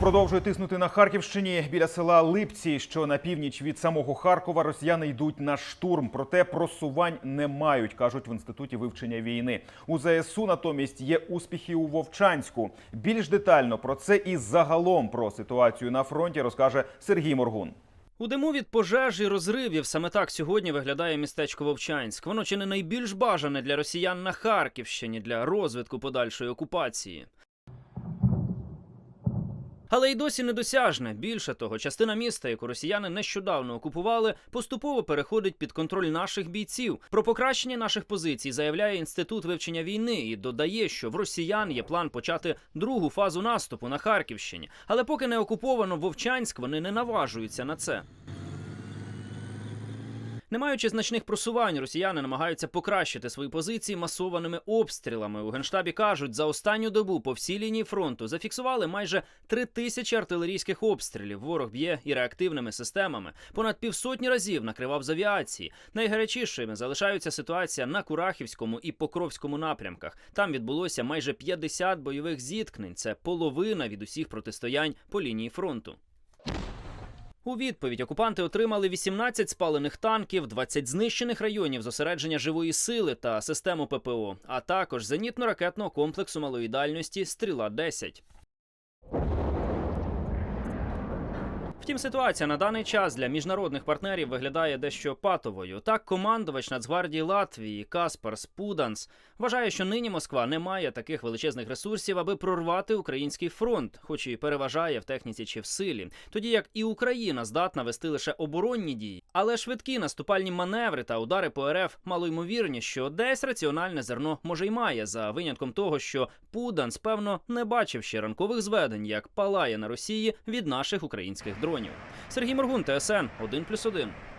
продовжує тиснути на Харківщині біля села Липці, що на північ від самого Харкова. Росіяни йдуть на штурм. Проте просувань не мають, кажуть в інституті вивчення війни. У ЗСУ натомість є успіхи у Вовчанську. Більш детально про це і загалом про ситуацію на фронті розкаже Сергій Моргун. У диму від пожеж і розривів саме так сьогодні виглядає містечко Вовчанськ. Воно чи не найбільш бажане для росіян на Харківщині для розвитку подальшої окупації. Але й досі недосяжне. Більше того, частина міста, яку росіяни нещодавно окупували, поступово переходить під контроль наших бійців. Про покращення наших позицій заявляє інститут вивчення війни і додає, що в росіян є план почати другу фазу наступу на Харківщині. Але поки не окуповано Вовчанськ, вони не наважуються на це. Не маючи значних просувань, росіяни намагаються покращити свої позиції масованими обстрілами. У генштабі кажуть, за останню добу по всій лінії фронту зафіксували майже три тисячі артилерійських обстрілів. Ворог б'є і реактивними системами. Понад півсотні разів накривав з авіації. Найгарячішими залишаються ситуація на Курахівському і Покровському напрямках. Там відбулося майже 50 бойових зіткнень. Це половина від усіх протистоянь по лінії фронту. У відповідь окупанти отримали 18 спалених танків, 20 знищених районів зосередження живої сили та систему ППО, а також зенітно-ракетного комплексу малої дальності Стріла 10 Втім, ситуація на даний час для міжнародних партнерів виглядає дещо патовою. Так, командувач Нацгвардії Латвії Каспар Спуданс вважає, що нині Москва не має таких величезних ресурсів, аби прорвати український фронт, хоч і переважає в техніці чи в силі, тоді як і Україна здатна вести лише оборонні дії, але швидкі наступальні маневри та удари по РФ малоймовірні, що десь раціональне зерно може й має за винятком того, що Пуданс певно не бачив ще ранкових зведень, як палає на Росії від наших українських дронів. Сергій Моргун, ТСН 1+,1.